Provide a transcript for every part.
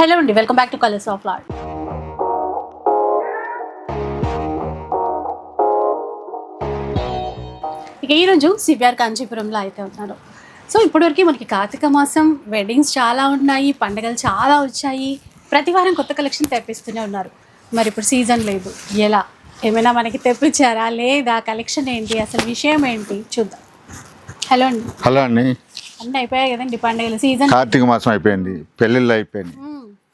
Hello అండి welcome back to colours of lord ఇక ఈరోజు సిబిఆర్ కాంచీపురంలో అయితే ఉన్నారు. సో ఇప్పటివరకు మనకి కార్తీక మాసం వెడ్డింగ్స్ చాలా ఉన్నాయి పండుగలు చాలా వచ్చాయి. ప్రతి వారం కొత్త కలెక్షన్ తెప్పిస్తూనే ఉన్నారు. మరి ఇప్పుడు సీజన్ లేదు. ఎలా? ఏమైనా మనకి తెప్పించారా? లేదా కలెక్షన్ ఏంటి? అసలు విషయం ఏంటి? చూద్దాం. హలో అండి. హలో అండి. అన్నీ అయిపోయాయి కదండి పండుగలు సీజన్ కార్తీక మాసం అయిపోయింది. పెళ్ళిళ్ళు అయిపోయింది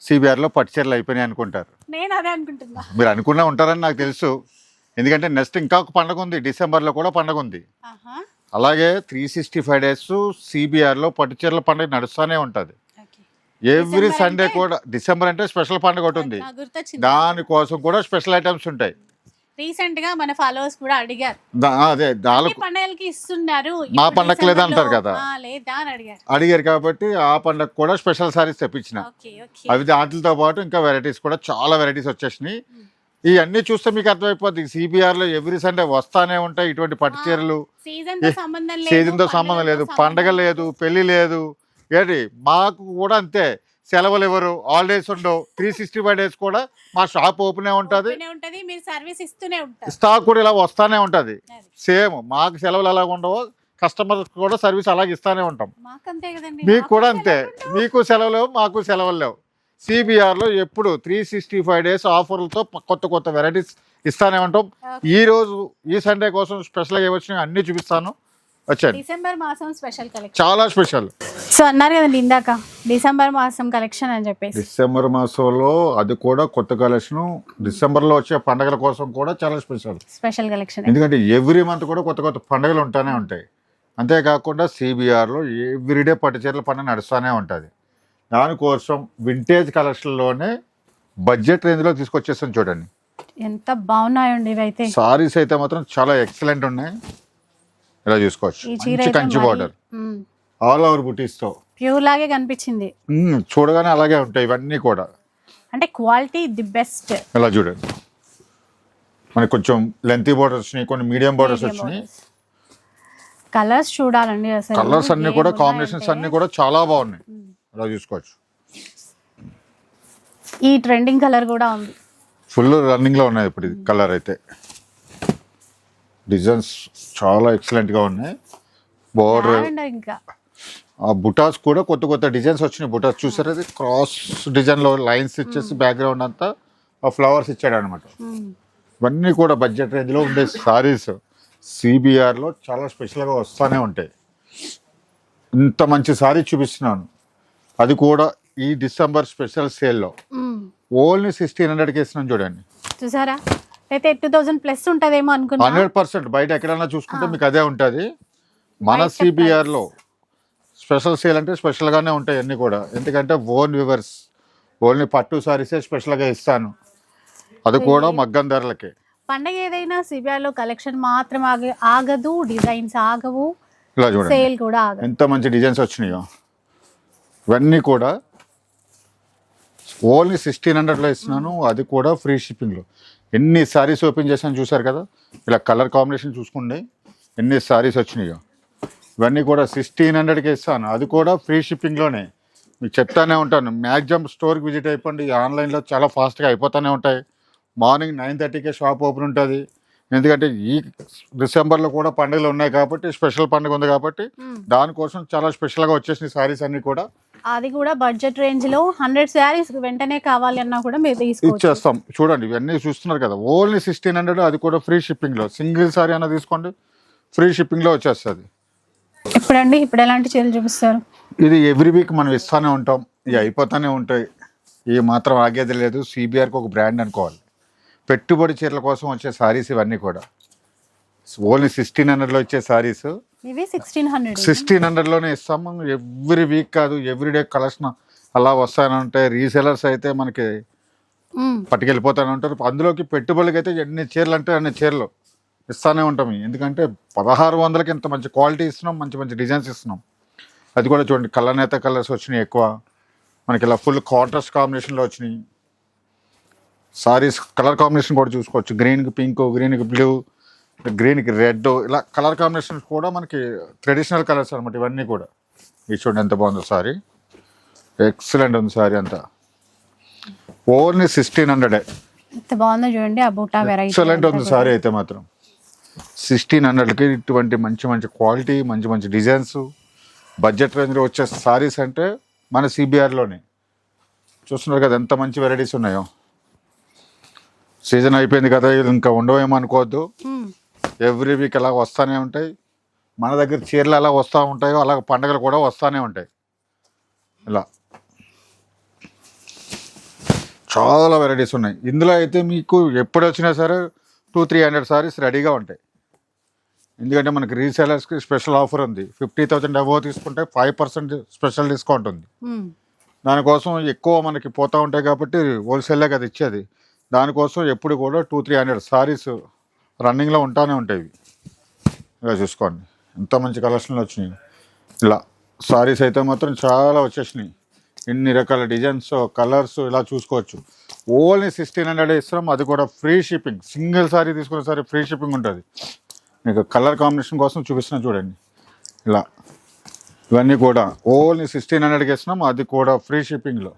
సిబిఆర్లో పట్టుచీరలు అయిపోయినాయి అనుకుంటారు. నేను అదే అనుకుంటున్నా. మీరు అనుకున్నా ఉంటారని నాకు తెలుసు. ఎందుకంటే నెక్స్ట్ ఇంకా ఒక పండగ ఉంది డిసెంబర్లో కూడా పండగ ఉంది. అలాగే త్రీ సిక్స్టీ ఫైవ్ డేస్ సిబిఆర్లో పట్టుచీరల పండుగ నడుస్తూనే ఉంటుంది. ఎవ్రీ సండే కూడా డిసెంబర్ అంటే స్పెషల్ పండుగ ఒకటి ఉంది. దానికోసం కూడా స్పెషల్ ఐటమ్స్ ఉంటాయి. రీసెంట్గా మన ఫాలోవర్స్ కూడా అడిగారు. అదే పండుగలకి ఇస్తున్నారు? మా పండగకి లేదా అంటారు కదా. లేదా అని అడిగారు. అడిగారు కాబట్టి ఆ పండగ కూడా స్పెషల్ సారీస్ తెప్పించిన. అవి వాటితో పాటు ఇంకా వెరైటీస్ కూడా చాలా వెరైటీస్ వచ్చేసినాయి. ఇవన్నీ చూస్తే మీకు అర్థమైపోద్ది. సిబిఆర్లో ఎవ్రీ సండే వస్తానే ఉంటాయి ఇటువంటి పట్టు చీరలు సీజన్తో సంబంధం లేదు సీజన్తో సంబంధం లేదు పండుగతో పండగ లేదు. పెళ్ళి లేదు. ఏంటి మాకు కూడా అంతే. సెలవులు ఇవ్వరు హాలిడేస్ ఉండవు. త్రీ సిక్స్టీ ఫైవ్ డేస్ కూడా మా షాప్ ఓపెన్ ఉంటుంది. స్టాక్ కూడా ఇలా వస్తానే ఉంటుంది. సేమ్ మాకు సెలవులు ఎలా ఉండవో కస్టమర్ కూడా సర్వీస్ అలాగే ఇస్తానే ఉంటాం. మీకు కూడా అంతే. సెలవులు. మీకు సెలవు లేవు మాకు సెలవులు లేవు. సిబిఆర్లో ఎప్పుడు త్రీ సిక్స్టీ ఫైవ్ డేస్ ఆఫర్లతో కొత్త కొత్త వెరైటీస్ ఇస్తానే ఉంటాం. Okay. ఈ రోజు ఈ సండే కోసం స్పెషల్గా వచ్చినాయి అన్నీ చూపిస్తాను. డిసెంబర్ మాసం స్పెషల్ కలెక్షన్. చాలా స్పెషల్. సో అన్నారు కదండి ఇందాక డిసెంబర్ మాసం కలెక్షన్ అని చెప్పేసి. డిసెంబర్ మాసంలో అది కూడా కొత్త కలెక్షన్ డిసెంబర్లో వచ్చే పండగల కోసం కూడా చాలా స్పెషల్. Special collection. ఎందుకంటే ఎవ్రీ మంత్ కూడా కొత్త కొత్త పండుగలు ఉంటానే ఉంటాయి. అంతేకాకుండా సిబిఆర్లో ఎవ్రీడే పట్టు చీరల పండుగ నడుస్తూనే ఉంటుంది. దానికోసం వింటేజ్ కలెక్షన్లోనే బడ్జెట్ రేంజ్లో తీసుకొచ్చేస్తాం చూడండి. ఎంత బాగున్నాయండి ఇవైతే. సారీస్ అయితే మాత్రం చాలా ఎక్సలెంట్ ఉన్నాయి. ఇలా చూసుకోవచ్చు? కంచి బార్డర్. ఆల్ ఓవర్ బుటీస్తో. ప్యూర్ లాగే కనిపించింది. చూడగానే అలాగే ఉంటాయి ఇవన్నీ కూడా. అంటే క్వాలిటీ ది బెస్ట్ ఇలా చూడండి. మనకి కొంచెం లెంతీ బార్డర్స్ వచ్చినాయి కొన్ని మీడియం బార్డర్స్ వచ్చినాయి. కలర్స్ చూడాలండి అసలు. కలర్స్ అన్ని కూడా కాంబినేషన్స్ అన్ని కూడా చాలా బాగున్నాయి. ఇలా చూసుకోవచ్చు? ఈ ట్రెండింగ్ కలర్ కూడా ఉంది. ఫుల్ రన్నింగ్లో ఉన్నాయి ఇప్పుడు కలర్ అయితే. డిజైన్స్ చాలా ఎక్సలెంట్గా ఉన్నాయి. బోర్డర్ ఇంకా. ఆ బుటాస్ కూడా కొత్త కొత్త డిజైన్స్ వచ్చినాయి. బుటాస్ చూసారు? అది క్రాస్ డిజైన్లో లైన్స్ ఇచ్చేసి బ్యాక్గ్రౌండ్ అంతా ఆ ఫ్లవర్స్ ఇచ్చాడు అనమాట. ఇవన్నీ కూడా బడ్జెట్ రేంజ్లో ఉండే సారీస్ సిబిఆర్లో చాలా స్పెషల్గా వస్తానే ఉంటాయి. ఇంత మంచి సారీ చూపిస్తున్నాను. అది కూడా ఈ డిసెంబర్ స్పెషల్ సేల్లో. ఓన్లీ సిక్స్టీన్ హండ్రెడ్కి ఇస్తున్నాను చూడండి. చూసారా? అయితే టూ థౌజండ్ ప్లస్ ఉంటదేమో అనుకున్నా. Hundred percent. బయట ఎక్కడైనా చూసుకుంటే మీకు అదే ఉంటుంది. మన సిబిఆర్లో స్పెషల్ సేల్ అంటే స్పెషల్గానే ఉంటాయి అన్నీ కూడా. ఎందుకంటే ఓన్ వివర్స్ ఓన్లీ పట్టు సారీసే స్పెషల్గా ఇస్తాను. అది కూడా మగ్గం ధరలకే. పండగ ఏదైనా సిబిఐ లో కలెక్షన్ మాత్రం ఆగ ఆగదు డిజైన్స్ ఆగవు ఇలా చూడండి. సేల్ కూడా ఆగదు. ఎంత మంచి డిజైన్స్ వచ్చినాయో. ఇవన్నీ కూడా ఓన్లీ సిక్స్టీన్ హండ్రెడ్లో ఇస్తున్నాను. అది కూడా ఫ్రీ షిప్పింగ్లో. ఎన్ని సారీస్ ఓపెన్ చేశాను చూసారు కదా? ఇలా కలర్ కాంబినేషన్ చూసుకోండి ఎన్ని సారీస్ వచ్చినాయో. ఇవన్నీ కూడా సిక్స్టీన్ హండ్రెడ్కి ఇస్తాను. అది కూడా ఫ్రీ షిప్పింగ్లోనే మీకు చెప్తానే ఉంటాను. మ్యాక్సిమం స్టోర్కి విజిట్ అయిపోండి. ఆన్లైన్లో చాలా ఫాస్ట్గా అయిపోతూనే ఉంటాయి. మార్నింగ్ నైన్ థర్టీకే షాప్ ఓపెన్ ఉంటుంది. ఎందుకంటే ఈ డిసెంబర్లో కూడా పండుగలు ఉన్నాయి కాబట్టి స్పెషల్ పండుగ ఉంది కాబట్టి. దానికోసం చాలా స్పెషల్గా వచ్చేసిన సారీస్ అన్ని కూడా. అది కూడా బడ్జెట్ రేంజ్లో హండ్రెడ్ శారీస్ వెంటనే కావాలి అన్నా కూడా మీరు తీసుకోవచ్చు. ఇచ్చేస్తాం. చూడండి ఇవన్నీ చూస్తున్నారు కదా. ఓన్లీ సిక్స్టీన్ హండ్రెడ్ అది కూడా ఫ్రీ షిప్పింగ్లో సింగిల్ సారీ అన్న తీసుకోండి ఫ్రీ షిప్పింగ్లో వచ్చేస్తుంది. ఇప్పుడండి ఇప్పుడు ఎలాంటి చీరలు చూపిస్తారు? ఇది ఎవ్రీ వీక్ మనం ఇస్తానే ఉంటాం. ఇవి అయిపోతూనే ఉంటాయి. ఈ మాత్రం ఆగేది లేదు. సిబిఆర్కి ఒక బ్రాండ్ అనుకోవాలి. పెట్టుబడి చీరల కోసం వచ్చే సారీస్ ఇవన్నీ కూడా. ఓన్లీ సిక్స్టీన్ హండ్రెడ్లో వచ్చే సారీస్ ఇవి సిక్స్టీన్ హండ్రెడ్ సిక్స్టీన్ హండ్రెడ్లోనే ఇస్తాము ఎవ్రీ వీక్ కాదు ఎవ్రీ డే కలెక్షన్ అలా వస్తానే ఉంటాయి రీసెలర్స్ అయితే మనకి పట్టుకెళ్ళిపోతానే ఉంటారు. అందులోకి పెట్టుబడులకి అయితే ఎన్ని చీరలు అంటే అన్ని చీరలు ఇస్తానే ఉంటాం. ఎందుకంటే పదహారు వందలకి ఇంత మంచి క్వాలిటీ ఇస్తున్నాం మంచి మంచి డిజైన్స్ ఇస్తున్నాం. అది కూడా చూడండి కలర్ నేత కలర్స్ వచ్చినాయి ఎక్కువ. మనకి ఇలా ఫుల్ కాంట్రాస్ట్ కాంబినేషన్లో వచ్చినాయి. సారీస్ కలర్ కాంబినేషన్ కూడా చూసుకోవచ్చు. గ్రీన్కి పింక్ గ్రీన్కి బ్లూ గ్రీన్కి రెడ్ ఇలా కలర్ కాంబినేషన్స్ కూడా మనకి ట్రెడిషనల్ కలర్స్ అనమాట ఇవన్నీ కూడా. ఇది చూడండి ఎంత బాగుందో సారీ. ఎక్సలెంట్ ఉంది సారీ అంతా. ఓన్లీ సిక్స్టీన్ హండ్రెడ్ ఎంత బాగుందో చూడండి ఆ బూటా వెరైటీ ఎక్సలెంట్ ఉంది సారీ అయితే మాత్రం. సిక్స్టీన్ హండ్రెడ్కి ఇటువంటి మంచి మంచి క్వాలిటీ మంచి మంచి డిజైన్స్ బడ్జెట్ రేంజ్లో వచ్చే సారీస్ అంటే మన సిబిఆర్లోనే చూస్తున్నారు కదా ఎంత మంచి వెరైటీస్ ఉన్నాయో. సీజన్ అయిపోయింది కదా ఇది ఇంకా ఉండవేమో అనుకోవద్దు. ఎవ్రీ వీక్ అలా వస్తూనే ఉంటాయి. మన దగ్గర చీరలు ఎలా వస్తూ ఉంటాయో అలాగ పండగలు కూడా వస్తూనే ఉంటాయి. ఇలా. చాలా వెరైటీస్ ఉన్నాయి. ఇందులో అయితే మీకు ఎప్పుడు వచ్చినా సరే టూ త్రీ హండ్రెడ్ సారీస్ రెడీగా ఉంటాయి. ఎందుకంటే మనకి రీసేలర్స్కి స్పెషల్ ఆఫర్ ఉంది. ఫిఫ్టీ థౌసండ్ అబోవ్ తీసుకుంటే ఫైవ్ పర్సెంట్ స్పెషల్ డిస్కౌంట్ ఉంది. దానికోసం ఎక్కువ మనకి పోతూ ఉంటాయి కాబట్టి హోల్సేలే కదా ఇచ్చేది. దానికోసం ఎప్పుడు కూడా టూ త్రీ హండ్రెడ్ సారీస్ రన్నింగ్లో ఉంటానే ఉంటాయి ఇవి. ఇలా చూసుకోండి. ఎంత మంచి కలెక్షన్లు వచ్చినాయి. ఇలా సారీస్ అయితే మాత్రం చాలా వచ్చేసినాయి. ఎన్ని రకాల డిజైన్స్ కలర్స్ ఇలా చూసుకోవచ్చు. ఓన్లీ సిక్స్టీన్ హండ్రెడ్ ఇస్తున్నాం. అది కూడా ఫ్రీ షిప్పింగ్. సింగిల్ సారీ తీసుకున్న సారీ ఫ్రీ షిప్పింగ్ ఉంటుంది. మీకు కలర్ కాంబినేషన్ కోసం చూపిస్తున్నా చూడండి. ఇలా ఇవన్నీ కూడా ఓన్లీ సిక్స్టీన్ హండ్రెడ్కి ఇస్తున్నాం. అది కూడా ఫ్రీ షిప్పింగ్లో.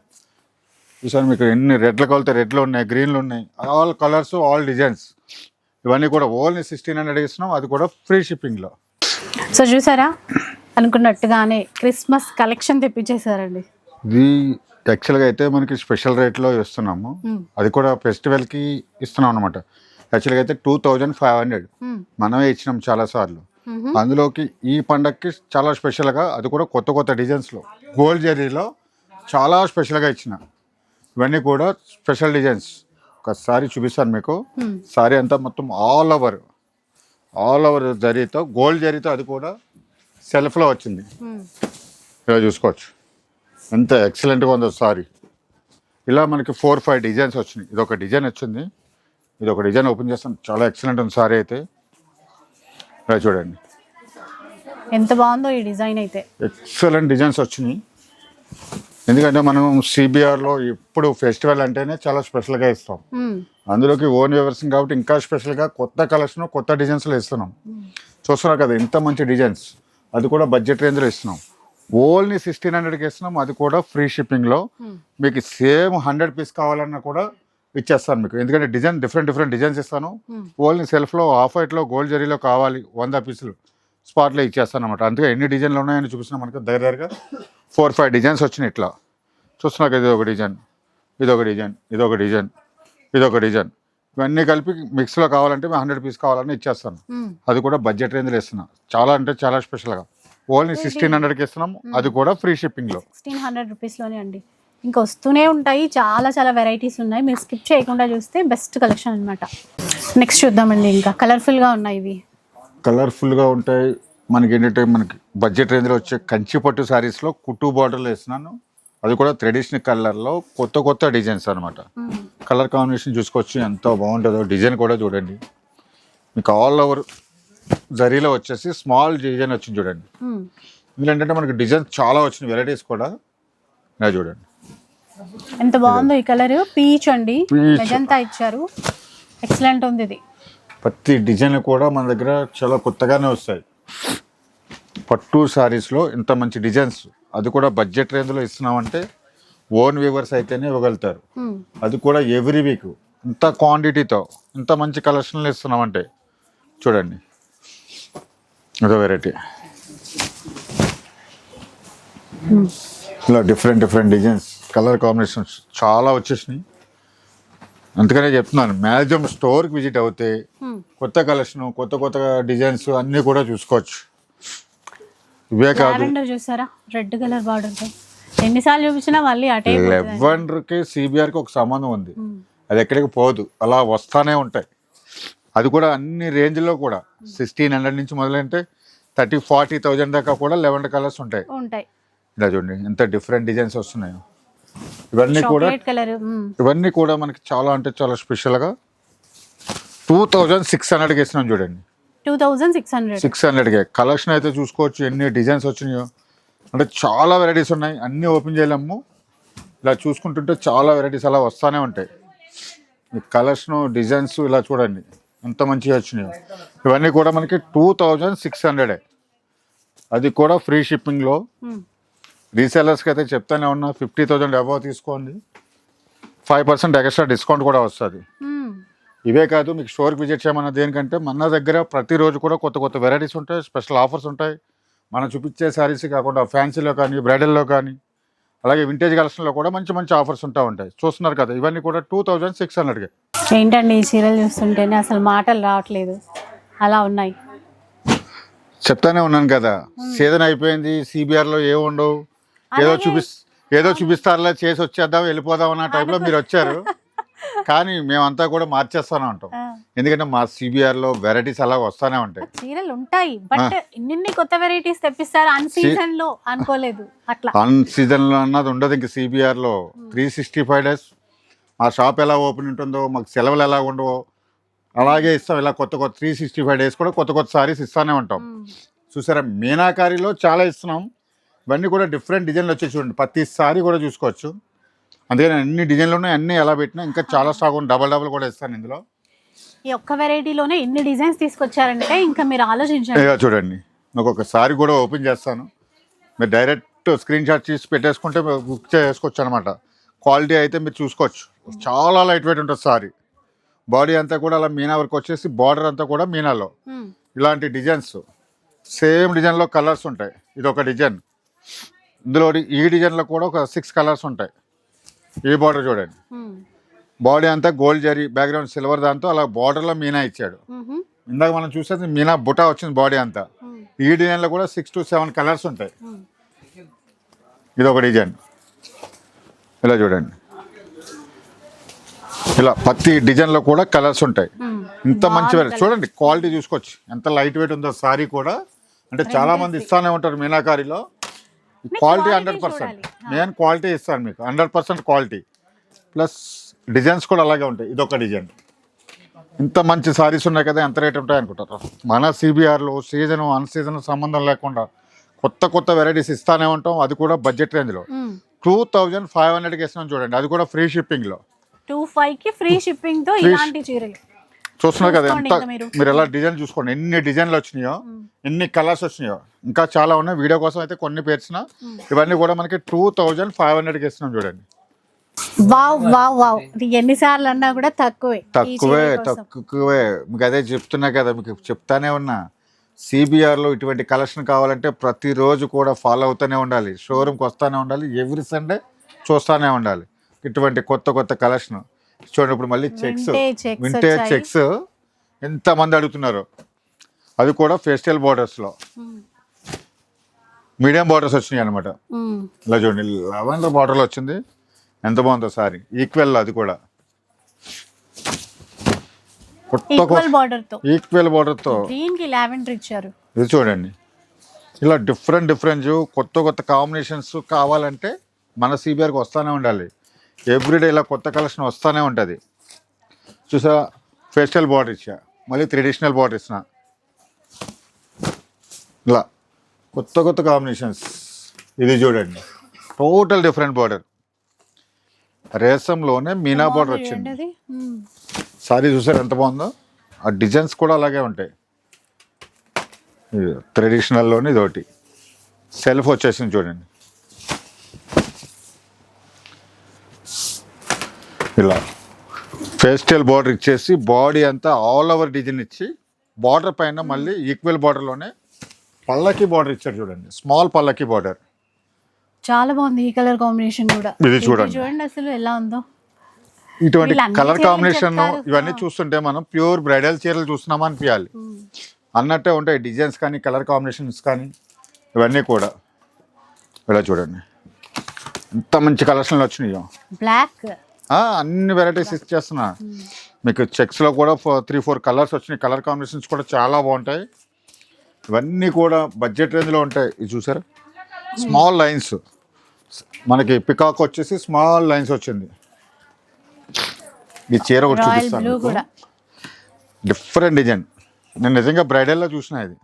ఈసారి మీకు ఎన్ని రెడ్లు కలితే రెడ్లు ఉన్నాయి గ్రీన్లు ఉన్నాయి. All colours all designs. ఇవన్నీ కూడా ఓన్లీ సిక్స్టీన్ హండ్రెడ్ ఇస్తున్నాం. అది కూడా ఫ్రీ షిప్పింగ్లో సో చూసారా? అనుకున్నట్టుగానే క్రిస్మస్ కలెక్షన్ తెప్పించేశారండి. ఇది యాక్చువల్గా అయితే మనకి స్పెషల్ రేట్లో ఇస్తున్నాము. అది కూడా ఫెస్టివల్కి ఇస్తున్నాం అనమాట యాక్చువల్గా అయితే టూ థౌజండ్ ఫైవ్ హండ్రెడ్. మనమే ఇచ్చినాం చాలాసార్లు మ్మ్. అందులోకి ఈ పండగకి చాలా స్పెషల్గా అది కూడా కొత్త కొత్త డిజైన్స్లో గోల్డ్ జరీలో చాలా స్పెషల్గా ఇచ్చిన. ఇవన్నీ కూడా స్పెషల్ డిజైన్స్ ఒకసారి చూపిస్తాను మీకు. సారీ అంతా మొత్తం ఆల్ ఓవర్ ఆల్ ఓవర్ జరీతో గోల్డ్ జరీతో అది కూడా సెల్ఫ్లో వచ్చింది. ఇలా చూసుకోవచ్చు. ఎంత ఎక్సలెంట్గా ఉందో సారీ. ఇలా మనకి ఫోర్ ఫైవ్ డిజైన్స్ వచ్చినాయి. ఇది ఒక డిజైన్ వచ్చింది. ఇది ఒక డిజైన్ ఓపెన్ చేస్తాం చాలా ఎక్సలెంట్ ఉంది సారీ అయితే. ఇలా చూడండి. ఎంత బాగుందో ఈ డిజైన్ అయితే. ఎక్సలెంట్ డిజైన్స్ వచ్చినాయి. ఎందుకంటే మనం సిబిఆర్లో ఇప్పుడు ఫెస్టివల్ అంటేనే చాలా స్పెషల్గా ఇస్తాం. మ్మ్. అందులోకి ఓన్ వ్యవస్థ కాబట్టి ఇంకా స్పెషల్గా కొత్త కలెక్షన్ కొత్త డిజైన్స్లో ఇస్తున్నాం. చూస్తున్నారు కదా ఎంత మంచి డిజైన్స్ అది కూడా బడ్జెట్ రేంజ్లో ఇస్తున్నాం. ఓన్లీ సిక్స్టీన్ హండ్రెడ్కి ఇస్తున్నాం అది కూడా ఫ్రీ షిప్పింగ్లో మీకు సేమ్ హండ్రెడ్ పీస్ కావాలన్నా కూడా ఇచ్చేస్తాను మీకు. ఎందుకంటే డిజైన్ డిఫరెంట్ డిఫరెంట్ డిజైన్స్ ఇస్తాను. ఓన్లీ సెల్ఫ్లో ఆఫ్ వైట్లో గోల్డ్ జరీలో కావాలి వంద పీసులు స్పాట్లో ఇచ్చేస్తాను అనమాట అందుకే ఎన్ని డిజైన్లు ఉన్నాయని చూపిస్తున్నా మనకి దగ్గర దగ్గరగా. ఫోర్ ఫైవ్ డిజైన్స్ వచ్చినాయి ఇట్లా. చూస్తున్నా కదా ఇది ఒక డిజైన్ ఇది ఒక డిజైన్ ఇది ఒక డిజైన్ ఇది ఒక డిజైన్. ఇవన్నీ కలిపి మిక్స్లో కావాలంటే హండ్రెడ్ పీస్ కావాలని ఇచ్చేస్తాను. అది కూడా బడ్జెట్ రేంజ్లో ఇస్తున్నా. చాలా అంటే చాలా స్పెషల్గా. ఓన్లీ సిక్స్టీన్ హండ్రెడ్కి ఇస్తున్నాం అది కూడా ఫ్రీ షిప్పింగ్లో. సిక్స్టీన్ హండ్రెడ్ రూపీస్లోనే అండి. ఇంకా వస్తూనే ఉంటాయి. చాలా చాలా వెరైటీస్ ఉన్నాయి. మీరు స్కిప్ చేయకుండా చూస్తే బెస్ట్ కలెక్షన్ అనమాట నెక్స్ట్ చూద్దామండి ఇంకా. కలర్ఫుల్గా ఉన్నాయి ఇవి. కలర్ఫుల్గా ఉంటాయి. మనకి ఏంటంటే మనకి బడ్జెట్ రేంజ్లో వచ్చే కంచి పట్టు శారీస్లో కుట్టు బార్డర్లో వేస్తున్నాను అది కూడా ట్రెడిషనల్ కలర్లో కొత్త కొత్త డిజైన్స్ అనమాట కలర్ కాంబినేషన్ చూసుకోవచ్చు ఎంత బాగుంటుందో. డిజైన్ కూడా చూడండి. మీకు ఆల్ ఓవర్ జరీలో వచ్చేసి స్మాల్ డిజైన్ వచ్చింది చూడండి. ఇందులో ఏంటంటే మనకి డిజైన్స్ చాలా వచ్చినాయి. వెరైటీస్ కూడా ఇలా చూడండి. ఎంత బాగుందో ఈ కలర్. పీచ్ అండి. ఇచ్చారు. ఎక్సలెంట్ ఉంది ఇది. ప్రతి డిజైన్ కూడా మన దగ్గర చాలా కొత్తగానే వస్తాయి. పట్టు శారీస్లో ఇంత మంచి డిజైన్స్. అది కూడా బడ్జెట్ రేంజ్లో ఇస్తున్నామంటే ఓన్ వ్యూవర్స్ అయితేనే ఇవ్వగలుగుతారు. మ్మ్. అది కూడా ఎవ్రీ వీక్ ఇంత క్వాంటిటీతో ఇంత మంచి కలెక్షన్లు ఇస్తున్నామంటే. చూడండి. అదో వెరైటీ ఇలా different different designs colour combinations చాలా వచ్చేసినాయి. అందుకనే చెప్తున్నాను మ్యాక్సిమం స్టోర్కి విజిట్ అవుతే. కొత్త కలెక్షన్ కొత్త కొత్త డిజైన్స్ అన్నీ కూడా చూసుకోవచ్చు. ఇవే కాదు. చూసారా రెడ్ కలర్ బార్డర్ ఎన్నిసార్లు చూపించినా మళ్ళీ అటే. లెవెండర్కి సిబిఆర్కి ఒక సంబంధం ఉంది. అది ఎక్కడికి పోదు. అలా వస్తానే ఉంటాయి. అది కూడా అన్ని రేంజ్లో కూడా. సిక్స్టీన్ హండ్రెడ్ నుంచి మొదలంటే థర్టీ ఫార్టీ థౌజండ్ దాకా కూడా లెవెండర్ కలర్స్ ఉంటాయి. ఉంటాయి. ఇలా చూడండి ఎంత డిఫరెంట్ డిజైన్స్ వస్తున్నాయో. ఇవన్నీ కూడా ఇవన్నీ కూడా మనకి చాలా అంటే చాలా స్పెషల్గా టూ థౌజండ్ సిక్స్ హండ్రెడ్కి ఇస్తున్నాం చూడండి. Two thousand six hundred six హండ్రెడ్కి కలెక్షన్ అయితే చూసుకోవచ్చు ఎన్ని డిజైన్స్ వచ్చినాయో. అంటే చాలా వెరైటీస్ ఉన్నాయి అన్నీ ఓపెన్ చేయలేము. ఇలా చూసుకుంటుంటే చాలా వెరైటీస్ అలా వస్తూనే ఉంటాయి. కలర్స్ను డిజైన్స్ ఇలా చూడండి ఎంత మంచిగా వచ్చినాయో. ఇవన్నీ కూడా మనకి టూ థౌజండ్ సిక్స్ హండ్రెడే అది కూడా ఫ్రీ షిప్పింగ్లో రీసెలర్స్కి అయితే చెప్తానే ఉన్నా ఫిఫ్టీ థౌజండ్ అబవ్ తీసుకోండి. ఫైవ్ పర్సెంట్ ఎక్స్ట్రా డిస్కౌంట్ కూడా వస్తుంది. మ్మ్. ఇవే కాదు మీకు స్టోర్కి విజిట్ చేయమన్న దేనికంటే మన దగ్గర ప్రతిరోజు కూడా కొత్త కొత్త వెరైటీస్ ఉంటాయి స్పెషల్ ఆఫర్స్ ఉంటాయి. మనం చూపించే శారీస్ కాకుండా ఫ్యాన్సీలో కానీ బ్రైడల్లో కానీ అలాగే వింటేజ్ కలెక్షన్లో కూడా మంచి మంచి ఆఫర్స్ ఉంటా ఉంటాయి. చూస్తున్నారు కదా ఇవన్నీ కూడా టూ థౌజండ్ సిక్స్ హండ్రెడ్కి ఏంటండి ఈ చీరలు చూస్తుంటేనే అసలు మాటలు రావట్లేదు. అలా ఉన్నాయి. చెప్తానే ఉన్నాను కదా సీజన్ అయిపోయింది సిబిఆర్లో ఏ ఉండవు ఏదో చూపిస్ ఏదో చూపిస్తారులే చేసి వచ్చేద్దాం వెళ్ళిపోదాం అన్న టైప్లో మీరు వచ్చారు. కానీ మేమంతా కూడా మార్చేస్తానే ఉంటాం. ఎందుకంటే మా సిబిఆర్లో వెరైటీస్ అలా వస్తానే ఉంటాయి. చీరలు ఉంటాయి బట్ ఇన్ని కొత్త వెరైటీస్ తెప్పిస్తారు అన్ సీజన్లో అనుకోలేదు అట్లా. అన్ సీజన్లో అన్నది ఉండదు ఇంక సిబిఆర్లో త్రీ సిక్స్టీ ఫైవ్ డేస్ మా షాప్ ఎలా ఓపెన్ ఉంటుందో మాకు సెలవులు ఎలా ఉండవో అలాగే ఇస్తాం. ఇలా కొత్త కొత్త త్రీ సిక్స్టీ ఫైవ్ డేస్ కూడా కొత్త కొత్త సారీస్ ఇస్తానే ఉంటాం. చూసారా మీనాకారిలో చాలా ఇస్తున్నాం. ఇవన్నీ కూడా డిఫరెంట్ డిజైన్లు వచ్చి చూడండి. ప్రతి సారీ కూడా చూసుకోవచ్చు. అందుకని అన్ని డిజైన్లు ఉన్నాయి అన్ని ఎలా పెట్టినా ఇంకా చాలా స్టాక్ ఉంది డబల్ డబల్ కూడా ఇస్తాను ఇందులో. ఈ ఒక్క వెరైటీలోనే ఇన్ని డిజైన్స్ తీసుకొచ్చారంటే ఇంకా మీరు ఆలోచించండి. చూడండి. మీకు ఒక సారీ కూడా ఓపెన్ చేస్తాను. మీరు డైరెక్ట్ స్క్రీన్ షాట్ తీసి పెట్టేసుకుంటే బుక్ చేసుకోవచ్చు అనమాట క్వాలిటీ అయితే మీరు చూసుకోవచ్చు. చాలా లైట్ వెయిట్ ఉంటుంది సారీ. బాడీ అంతా కూడా అలా మీనా వరకు వచ్చేసి బార్డర్ అంతా కూడా మీనాలో. ఇలాంటి డిజైన్స్ సేమ్ డిజైన్లో కలర్స్ ఉంటాయి. ఇది ఒక డిజైన్ ఇందులో ఈ డిజైన్లో కూడా ఒక సిక్స్ కలర్స్ ఉంటాయి. ఈ బార్డర్ చూడండి. బాడీ అంతా గోల్డ్ జరీ బ్యాక్గ్రౌండ్ సిల్వర్ దాంతో అలా బార్డర్లో మీనా ఇచ్చాడు. ఇందాక మనం చూసేది మీనా బుటా వచ్చింది బాడీ అంతా. ఈ డిజైన్లో కూడా సిక్స్ టు సెవెన్ కలర్స్ ఉంటాయి. ఇది ఒక డిజైన్. ఇలా చూడండి. ఇలా ప్రతి డిజైన్లో కూడా కలర్స్ ఉంటాయి. ఇంత మంచి చూడండి క్వాలిటీ చూసుకోవచ్చు. ఎంత లైట్ వెయిట్ ఉందో సారీ కూడా. అంటే చాలా మంది ఇస్తానే ఉంటారు మీనాకారిలో. క్వాలిటీ హండ్రెడ్ పర్సెంట్ నేను క్వాలిటీ ఇస్తాను మీకు. Hundred percent quality plus designs కూడా అలాగే ఉంటాయి. ఇదొక డిజైన్ ఇంత మంచి సారీస్ ఉన్నాయి కదా ఎంత రేట్ ఉంటాయి అనుకుంటారు? మన సిబిఆర్లో సీజన్ అన్ సీజన్ సంబంధం లేకుండా కొత్త కొత్త వెరైటీస్ ఇస్తానే ఉంటాం. అది కూడా బడ్జెట్ రేంజ్లో. టూ థౌజండ్ ఫైవ్ హండ్రెడ్కి ఇస్తున్నాం చూడండి. అది కూడా ఫ్రీ షిప్పింగ్లో టూ ఫైవ్కి ఫ్రీ షిప్పింగ్తో ఇలాంటి చీరలు. చూస్తున్నారు కదా ఎంత మీరు. ఎలా డిజైన్ చూసుకోండి. ఎన్ని డిజైన్లు వచ్చినాయో ఎన్ని కలర్స్ వచ్చినాయో. ఇంకా చాలా ఉన్నాయి. వీడియో కోసం అయితే కొన్ని పేర్చిన. ఇవన్నీ కూడా మనకి టూ థౌజండ్ ఫైవ్ హండ్రెడ్కి ఇస్తున్నాం చూడండి. Wow wow wow. ఇది ఎన్నిసార్లు అన్నా కూడా తక్కువే తక్కువే. తక్కువే. మీకు అదే చెప్తున్నా కదా మీకు చెప్తానే ఉన్నా. సిబిఆర్లో ఇటువంటి కలెక్షన్ కావాలంటే ప్రతిరోజు కూడా ఫాలో అవుతూనే ఉండాలి. షోరూమ్కి వస్తూనే ఉండాలి. ఎవ్రీ సండే చూస్తూనే ఉండాలి. ఇటువంటి కొత్త కొత్త కలెక్షన్. చూడండి ఇప్పుడు మళ్ళీ చెక్స్ Vintage checks వింటేజ్ వచ్చాయి. చెక్స్ ఎంతమంది అడుగుతున్నారు? అది కూడా ఫెస్టివల్ బార్డర్స్లో మ్మ్. మీడియం బార్డర్స్ వచ్చినాయి అనమాట మ్మ్. ఇలా చూడండి లెవెండర్ బార్డర్లో వచ్చింది. ఎంత బాగుందో సారీ. ఈక్వెల్ అది కూడా. ఈక్వల్ బార్డర్తో. ఈక్వెల్ బార్డర్తో దీనికి లావెండర్ ఇచ్చారు? ఇది చూడండి. ఇలా డిఫరెంట్ డిఫరెంట్ కొత్త కొత్త కాంబినేషన్స్ కావాలంటే మన సిబిఆర్కి వస్తూనే ఉండాలి. ఎవ్రీడే ఇలా కొత్త కలెక్షన్ వస్తూనే ఉంటుంది. చూసా ఫెస్టివల్ బార్డర్ ఇచ్చా. మళ్ళీ ట్రెడిషనల్ బార్డర్ ఇచ్చిన ఇలా కొత్త కొత్త కాంబినేషన్స్ ఇది చూడండి. టోటల్ డిఫరెంట్ బార్డర్ రేసంలోనే మీనా బార్డర్ వచ్చింది. సారీ చూసారు ఎంత బాగుందో? ఆ డిజైన్స్ కూడా అలాగే ఉంటాయి. ఇది ట్రెడిషనల్లోని ఇదొకటి సెల్ఫ్ వచ్చేసింది చూడండి. ఇలా ఫేస్టల్ బార్డర్ ఇచ్చేసి బాడీ అంతా ఆల్ ఓవర్ డిజైన్ ఇచ్చి బార్డర్ పైన మళ్ళీ ఈక్వల్ బార్డర్లోనే పల్లకి బార్డర్ ఇచ్చారు చూడండి. స్మాల్ పల్లకి బార్డర్. చాలా బాగుంది ఈ కలర్ కాంబినేషన్ కూడా. ఇది చూడండి. చూడండి అసలు ఎలా ఉందో. ఇటువంటి కలర్ కాంబినేషన్. ఇవన్నీ చూస్తుంటే మనం ప్యూర్ బ్రైడల్ చీరలు చూస్తున్నామా అనిపించాలి అన్నట్టే ఉంటాయి డిజైన్స్ కానీ కలర్ కాంబినేషన్స్ కానీ ఇవన్నీ కూడా. ఇలా చూడండి. ఎంత మంచి కలెక్షన్లు వచ్చినాయో. బ్లాక్. అన్ని వెరైటీస్ ఇచ్చేస్తున్నా మీకు చెక్స్లో కూడా త్రీ ఫోర్ కలర్స్ వచ్చినాయి. కలర్ కాంబినేషన్స్ కూడా చాలా బాగుంటాయి. ఇవన్నీ కూడా బడ్జెట్ రేంజ్లో ఉంటాయి. ఇది చూసారా? స్మాల్ లైన్స్ మనకి పికాక్ వచ్చేసి స్మాల్ లైన్స్ వచ్చింది. ఈ చీర ఒకటి చూపిస్తాను డిఫరెంట్ డిజైన్ నేను నిజంగా బ్రైడల్లో చూసిన ఇది.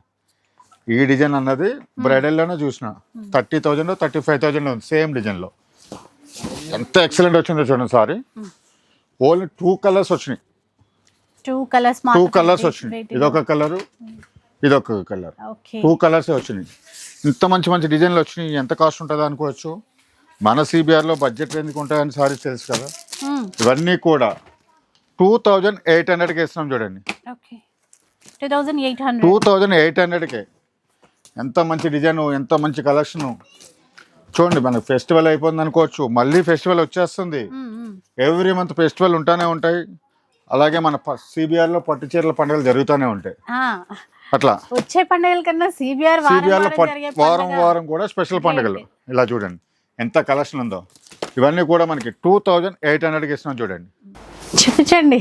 ఈ డిజైన్ అన్నది బ్రైడల్లోనే చూసిన. Thirty thousand thirty five thousand ఉంది. సేమ్ డిజైన్లో ఎంత ఎక్సలెంట్ వచ్చిందో చూడండి సారీ. ఓన్లీ టూ కలర్స్ వచ్చినాయి. టూ కలర్స్ టూ కలర్స్ వచ్చినాయి. ఇదొక కలరు ఇదొక కలర్ టూ కలర్స్ వచ్చినాయి. ఇంత మంచి మంచి డిజైన్లు వచ్చినాయి. ఎంత కాస్ట్ ఉంటుందో అనుకోవచ్చు. మన సిబిఆర్లో బడ్జెట్ ఎందుకు ఉంటాయని సారీ తెలుసు కదా. ఇవన్నీ కూడా టూ థౌజండ్ ఎయిట్ హండ్రెడ్కి ఇస్తున్నాం చూడండి. టూ థౌజండ్ ఎయిట్ హండ్రెడ్కే ఎంత మంచి డిజైన్ ఎంత మంచి కలెక్షన్ చూడండి మనకు ఫెస్టివల్ అయిపోయింది అనుకోవచ్చు. మళ్ళీ ఫెస్టివల్ వచ్చేస్తుంది. ఎవ్రీ మంత్ ఫెస్టివల్ ఉంటానే ఉంటాయి. అలాగే మన సిబిఆర్లో పట్టు చీరల పండుగలు జరుగుతూనే ఉంటాయి. అట్లా. వచ్చే పండుగల కన్నా సిబిఆర్ సిబిఆర్లో వారం వారం కూడా స్పెషల్ పండుగలు. ఇలా చూడండి. ఎంత కలెక్షన్ ఉందో. ఇవన్నీ కూడా మనకి టూ థౌజండ్ ఎయిట్ హండ్రెడ్కి ఇస్తున్నాం చూడండి. చూపించండి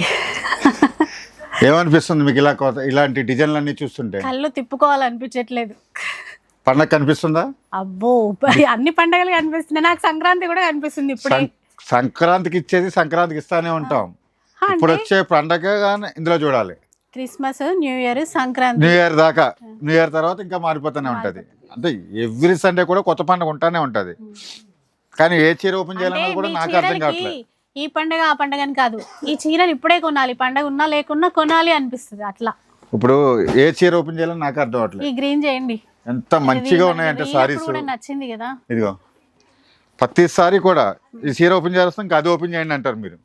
ఏమనిపిస్తుంది మీకు ఇలా కొత్త ఇలాంటి డిజైన్లు అన్నీ చూస్తుంటే? కళ్ళు తిప్పుకోవాలనిపించట్లేదు. పండగ కనిపిస్తుందా? అబ్బో అన్ని పండుగలు కనిపిస్తున్నాయి. నాకు సంక్రాంతి కూడా కనిపిస్తుంది ఇప్పుడే. సంక్రాంతికి ఇచ్చేది సంక్రాంతికి ఇస్తానే ఉంటాం. ఇప్పుడు వచ్చే పండగ కానీ ఇందులో చూడాలి. Christmas new year Sankranti. New year దాకా. న్యూ ఇయర్ తర్వాత ఇంకా మారిపోతూనే ఉంటది. అంటే ఎవ్రీ సండే కూడా కొత్త పండుగ ఉంటానే ఉంటది. కానీ ఏ చీర ఓపెన్ అంటే చేయాలన్నది కూడా నాకు అర్థం కావట్లేదు. ఈ పండగ ఆ పండగ అని కాదు. ఈ చీరలు ఇప్పుడే కొనాలి. పండగ ఉన్నా లేకున్నా కొనాలి అనిపిస్తుంది. అట్లా. ఇప్పుడు ఏ చీర ఓపెన్ చేయాలని నాకు అర్థం అవట్లేదు ఈ గ్రీన్ చేయండి. ఎంత మంచిగా ఉన్నాయంటే సారీస్ నచ్చింది కదా. ఇదిగో. ప్రతి సారీ కూడా ఈ చీర ఓపెన్ చేస్తే ఇంకా అది ఓపెన్ చేయండి అంటారు మీరు.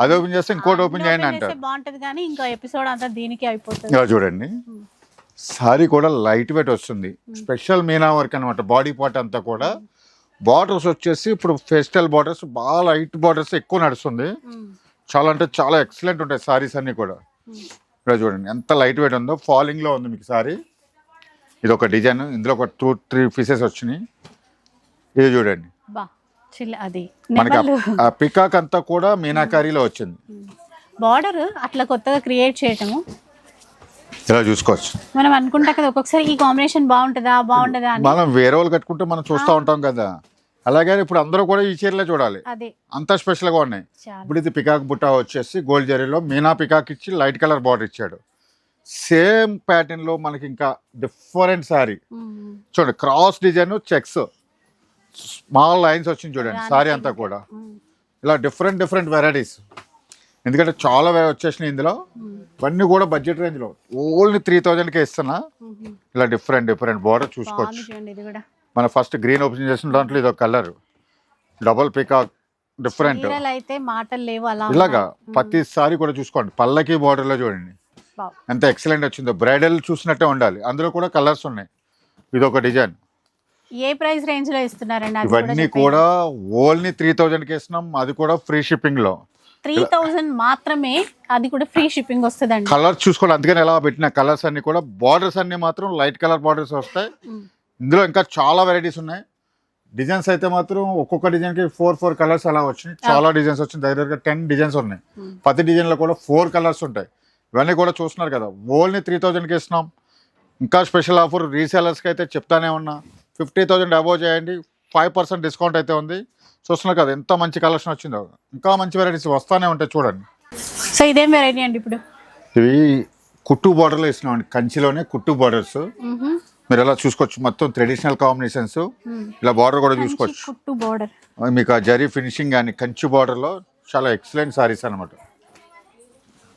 అది ఓపెన్ చేస్తే ఇంకోటి ఓపెన్ చేయండి అంటారు. బాగుంటది కానీ ఇంకో ఎపిసోడ్ అంతా దీనికి అయిపోతుంది. ఇలా చూడండి. సారీ కూడా లైట్ వెయిట్ వస్తుంది. స్పెషల్ మీనా వర్క్ అనమాట బాడీ పార్ట్ అంతా కూడా. బార్డర్స్ వచ్చేసి ఇప్పుడు ఫెస్టల్ బార్డర్స్ బాగా లైట్ బార్డర్స్ ఎక్కువ నడుస్తుంది. చాలా అంటే చాలా ఎక్సలెంట్ ఉంటాయి సారీస్ అన్నీ కూడా. ఇక్కడ చూడండి. ఎంత లైట్ వెయిట్ ఉందో ఫాలింగ్లో ఉంది మీకు సారీ. ఇది ఒక డిజైన్ ఇందులో ఒక టూ త్రీ పీసెస్ వచ్చినాయి. ఇది చూడండి. అది మనకి ఆ- పికాక్ అంతా కూడా మీనాకారీలో వచ్చింది. బార్డర్ అట్లా కొత్తగా క్రియేట్ చేయటము. ఇలా చూసుకోవచ్చు. మనం అనుకుంటా కదా ఒక్కొక్కసారి ఈ కాంబినేషన్ బాగుంటుందా బాగుంటుందా మనం వేరే వాళ్ళు కట్టుకుంటే మనం చూస్తూ ఉంటాం కదా. అలాగే ఇప్పుడు అందరూ కూడా ఈ చీరలే చూడాలి. అంత స్పెషల్గా ఉన్నాయి. ఇప్పుడు ఇది పికాక్ బుట్ట వచ్చేసి గోల్డ్ జరీలో మీనా పికాక్ ఇచ్చి లైట్ కలర్ బార్డర్ ఇచ్చాడు. సేమ్ ప్యాటర్న్లో మనకి ఇంకా డిఫరెంట్ సారీ. చూడండి cross design checks small lines వచ్చింది చూడండి సారీ అంతా కూడా. ఇలా డిఫరెంట్ డిఫరెంట్ వెరైటీస్ ఎందుకంటే చాలా వచ్చేసినాయి ఇందులో. ఇవన్నీ కూడా బడ్జెట్ రేంజ్లో. ఓన్లీ త్రీ థౌజండ్కే ఇస్తున్నా. ఇలా డిఫరెంట్ డిఫరెంట్ బార్డర్ చూసుకోవచ్చు. మన ఫస్ట్ గ్రీన్ ఓపెన్ చేసిన దాంట్లో ఇది ఒక కలర్ డబల్ పికాక్ డిఫరెంట్ ఇలాగా ప్రతి సారీ కూడా చూసుకోండి. పల్లకి border లో చూడండి. ఎంత ఎక్సలెంట్ వచ్చిందో. బ్రైడల్ చూసినట్టే ఉండాలి. అందులో కూడా కలర్స్ ఉన్నాయి. ఇది ఒక డిజైన్ ఏ ప్రైస్ రేంజ్లో ఇస్తున్నారండి? ఇవన్నీ కూడా ఓన్లీ త్రీ థౌజండ్కి ఇస్తున్నాం అది కూడా ఫ్రీ షిప్పింగ్లో. త్రీ థౌజండ్ మాత్రమే అది కూడా ఫ్రీ షిప్పింగ్ వస్తుందండి. కలర్ చూసుకోవాలి. అందుకని ఎలా పెట్టిన కలర్స్ అన్ని కూడా బార్డర్స్ అన్ని మాత్రం లైట్ కలర్ బార్డర్స్ వస్తాయి. ఇందులో ఇంకా చాలా వెరైటీస్ ఉన్నాయి. డిజైన్స్ అయితే మాత్రం ఒక్కొక్క డిజైన్కి ఫోర్ ఫోర్ కలర్స్ అలా వచ్చినాయి. చాలా డిజైన్స్ వచ్చినాయి. దగ్గరగా టెన్ డిజైన్స్ ఉన్నాయి. ప్రతి డిజైన్లో కూడా ఫోర్ కలర్స్ ఉంటాయి. ఇవన్నీ కూడా చూస్తున్నారు కదా. ఓన్లీ త్రీ కి ఇస్తున్నాం. ఇంకా స్పెషల్ ఆఫర్ రీసేలర్స్కి అయితే చెప్తానే ఉన్నా. ఫిఫ్టీ థౌసండ్ అబోవ్ చేయండి. ఫైవ్ పర్సెంట్ డిస్కౌంట్ అయితే ఉంది. చూస్తున్నారు కదా ఎంత మంచి కలెక్షన్ వచ్చిందో. ఇంకా మంచి వెరైటీస్ వస్తానే ఉంటాయి చూడండి. సో ఇదేం వెరైటీ అండి ఇప్పుడు? ఇవి కుట్టు బార్డర్లో ఇస్తున్నాం కంచిలోనే కుట్టు బార్డర్స్. మీరు ఎలా చూసుకోవచ్చు. మొత్తం ట్రెడిషనల్ కాంబినేషన్స్. ఇలా బార్డర్ కూడా చూసుకోవచ్చు. కుట్టు బోర్డర్ మీకు ఆ జరీ ఫినిషింగ్ కానీ కంచి బార్డర్లో చాలా ఎక్సలెంట్ సారీస్ అనమాట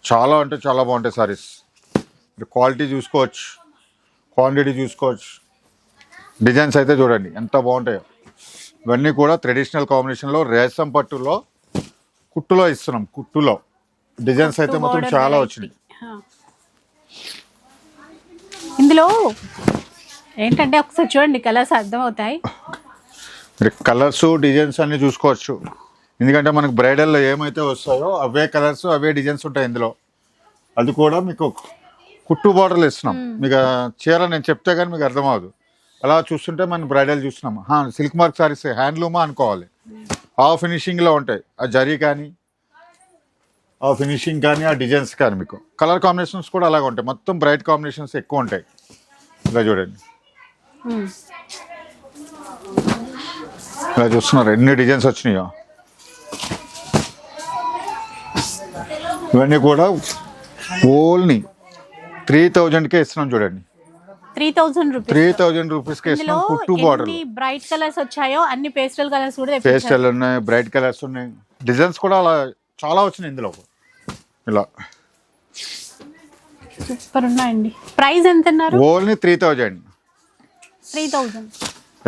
చాలా అంటే చాలా బాగుంటాయి సారీస్ క్వాలిటీ చూసుకోవచ్చు క్వాంటిటీ చూసుకోవచ్చు. డిజైన్స్ అయితే చూడండి ఎంత బాగుంటాయో. ఇవన్నీ కూడా ట్రెడిషనల్ కాంబినేషన్లో రేసం పట్టులో కుట్టులో ఇస్తున్నాం కుట్టులో. డిజైన్స్ అయితే మాత్రం చాలా వచ్చినాయి. ఇందులో ఏంటంటే ఒకసారి చూడండి కలర్స్ అర్థమవుతాయి. కలర్స్ డిజైన్స్ అన్ని చూసుకోవచ్చు. ఎందుకంటే మనకు బ్రైడల్లో ఏమైతే వస్తాయో అవే కలర్స్ అవే డిజైన్స్ ఉంటాయి ఇందులో. అది కూడా మీకు కుట్టు బార్డర్లు ఇస్తున్నాం. మీకు చీర నేను చెప్తే కానీ మీకు అర్థమవదు. అలా చూస్తుంటే మనం బ్రైడల్ చూస్తున్నాం. సిల్క్ మార్క్ సారీస్ హ్యాండ్లూమా అనుకోవాలి. ఆ ఫినిషింగ్లో ఉంటాయి. ఆ జరీ కానీ ఆ ఫినిషింగ్ కానీ ఆ డిజైన్స్ కానీ మీకు. కలర్ కాంబినేషన్స్ కూడా అలాగే ఉంటాయి. మొత్తం బ్రైట్ కాంబినేషన్స్ ఎక్కువ ఉంటాయి. ఇలా చూడండి. ఇలా చూస్తున్నారు. ఎన్ని డిజైన్స్ వచ్చినాయో. ఇవన్నీ కూడా ఓన్లీ త్రీ థౌజండ్కే ఇస్తున్నాం చూడండి. Three thousand rupees three thousand రూపీస్కి ఇస్తున్నాం కుట్టు బార్డర్ బ్రైట్ కలర్స్ వచ్చాయో అన్ని పేస్టల్ కలర్స్ కూడా పేస్టల్ ఉన్నాయి బ్రైట్ కలర్స్ ఉన్నాయి. డిజైన్స్ కూడా అలా చాలా వచ్చినాయి ఇందులో. ఇలా. సూపర్ ఉన్నాయండి. ప్రైస్ ఎంత అన్నారు only three thousand three thousand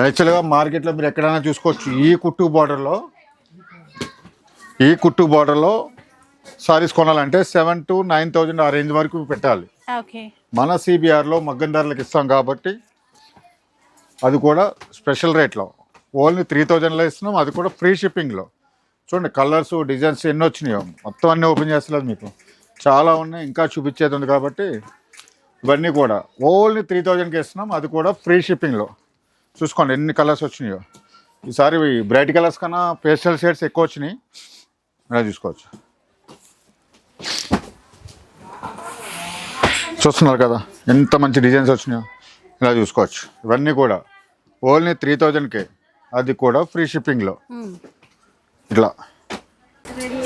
యాక్చువల్గా మార్కెట్లో మీరు ఎక్కడైనా చూసుకోవచ్చు ఈ కుట్టు బార్డర్లో ఈ కుట్టు బార్డర్లో సారీస్ కొనాలంటే సెవెన్ టు నైన్ థౌజండ్ ఆ రేంజ్ వరకు పెట్టాలి. మన సిబిఆర్లో మగ్గం ధరలకు ఇస్తాం కాబట్టి అది కూడా స్పెషల్ రేట్లో. ఓన్లీ త్రీ థౌజండ్లో ఇస్తున్నాం అది కూడా ఫ్రీ షిప్పింగ్లో. చూడండి కలర్స్ డిజైన్స్ ఎన్ని వచ్చినాయో. మొత్తం అన్నీ ఓపెన్ చేస్తలేదు మీకు. చాలా ఉన్నాయి ఇంకా చూపించేది ఉంది కాబట్టి ఇవన్నీ కూడా. ఓన్లీ త్రీ థౌజండ్కి ఇస్తున్నాం అది కూడా ఫ్రీ షిప్పింగ్లో. చూసుకోండి ఎన్ని కలర్స్ వచ్చినాయో. ఈసారి బ్రైట్ కలర్స్ కన్నా పేస్టల్ షేడ్స్ ఎక్కువ వచ్చినాయి. ఇలా చూసుకోవచ్చు. చూస్తున్నారు కదా ఎంత మంచి డిజైన్స్ వచ్చినాయో. ఇలా చూసుకోవచ్చు. ఇవన్నీ కూడా ఓన్లీ త్రీ థౌజండ్కే అది కూడా ఫ్రీ షిప్పింగ్లో ఇట్లా.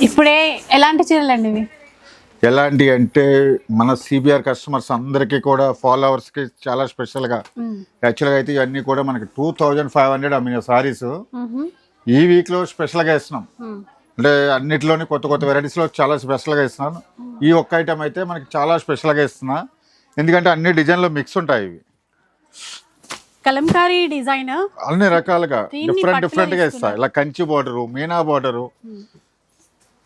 ఇప్పుడే ఎలాంటి చీరలు అండి ఇవి? ఎలాంటి అంటే మన సిబిఆర్ కస్టమర్స్ అందరికీ కూడా ఫాలోవర్స్కి చాలా స్పెషల్గా యాక్చువల్గా అయితే ఇవన్నీ కూడా మనకి టూ థౌజండ్ ఫైవ్ హండ్రెడ్ అమ్మిన సారీస్ ఈ వీక్లో స్పెషల్గా ఇస్తున్నాం అంటే అన్నిటిలోని కొత్త కొత్త వెరైటీస్లో చాలా స్పెషల్గా ఇస్తున్నాను. ఈ ఒక్క ఐటమ్ అయితే మనకి చాలా స్పెషల్గా ఇస్తున్నా. ఎందుకంటే అన్ని డిజైన్లో మిక్స్ ఉంటాయి ఇవి. కలంకారీ డిజైన్ అన్ని రకాలుగా డిఫరెంట్ డిఫరెంట్గా ఇస్తాయి. ఇలా కంచి బార్డరు మీనా బార్డరు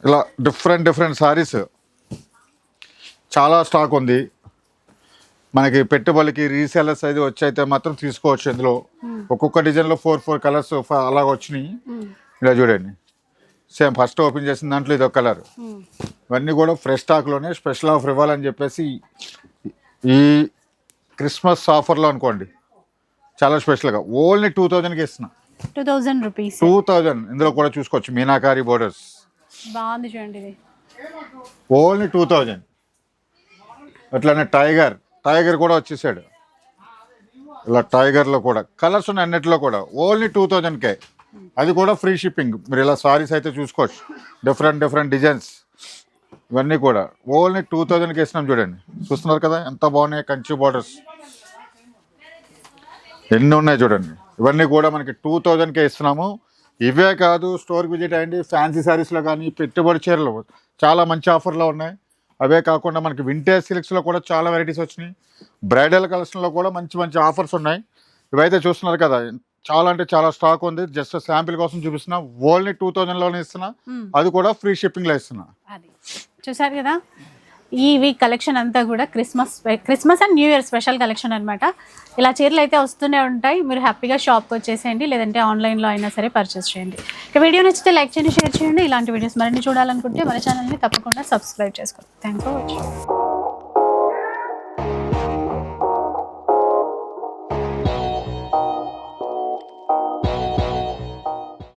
ఇలా డిఫరెంట్ డిఫరెంట్ సారీస్ చాలా స్టాక్ ఉంది. మనకి పెట్టుబడికి రీసేలర్స్ అయితే మాత్రం తీసుకోవచ్చు ఇందులో. ఒక్కొక్క డిజైన్లో ఫోర్ ఫోర్ కలర్స్ అలా వచ్చినాయి. ఇలా చూడండి. సేమ్ ఫస్ట్ ఓపెన్ చేసిన దాంట్లో ఇది ఒక కలర్. ఇవన్నీ కూడా ఫ్రెష్ స్టాక్లోనే స్పెషల్ ఆఫర్ ఇవ్వాలని చెప్పేసి ఈ క్రిస్మస్ ఆఫర్లో అనుకోండి. చాలా స్పెషల్గా. ఓన్లీ టూ థౌజండ్కి ఇస్తున్నా. Two thousand rupees. Two thousand. ఇందులో కూడా చూసుకోవచ్చు. మీనాకారి బోర్డర్స్ బాగుంది చూడండి ఓన్లీ టూ థౌజండ్. అట్లానే టైగర్. టైగర్ కూడా వచ్చేసాడు. ఇలా టైగర్లో కూడా. కలర్స్ ఉన్నాయి అన్నిటిలో కూడా. ఓన్లీ టూ థౌజండ్కే. అది కూడా ఫ్రీ షిప్పింగ్. మీరు ఇలా సారీస్ అయితే చూసుకోవచ్చు. డిఫరెంట్ డిఫరెంట్ డిజైన్స్ ఇవన్నీ కూడా. ఓన్లీ టూ థౌజండ్కి వేసినాం చూడండి. చూస్తున్నారు కదా? ఎంత బాగున్నాయి కంచి బార్డర్స్ ఎన్ని ఉన్నాయి చూడండి. ఇవన్నీ కూడా మనకి టూ థౌజండ్కే ఇస్తున్నాము ఇవే కాదు స్టోర్కి విజిట్ అయ్యండి. ఫ్యాన్సీ శారీస్లో కానీ పెట్టుబడి చీరలు. చాలా మంచి ఆఫర్లో ఉన్నాయి. అవే కాకుండా మనకి వింటేజ్ సిల్క్స్లో కూడా చాలా వెరైటీస్ వచ్చినాయి. బ్రైడల్ కలెక్షన్లో కూడా మంచి మంచి ఆఫర్స్ ఉన్నాయి. ఇవైతే చూస్తున్నారు కదా చాలా అంటే చాలా స్టాక్ ఉంది. జస్ట్ శాంపిల్ కోసం చూపిస్తున్నా. ఓన్లీ టూ థౌజండ్లోనే ఇస్తున్నా. అది కూడా ఫ్రీ షిప్పింగ్లో ఇస్తున్నా. అది. చూసారు కదా? ఈ వీక్ కలెక్షన్ అంతా కూడా Christmas Christmas and New Year special collection అనమాట ఇలా చీరలు అయితే వస్తూనే ఉంటాయి. మీరు హ్యాపీగా షాప్కి వచ్చేసేయండి. లేదంటే ఆన్లైన్లో అయినా సరే పర్చేస్ చేయండి. ఇక వీడియో నచ్చితే లైక్ చేయండి షేర్ చేయండి. ఇలాంటి వీడియోస్ మరిన్ని చూడాలనుకుంటే మన ఛానల్ని తప్పకుండా సబ్స్క్రైబ్ చేసుకోండి. Thank for watching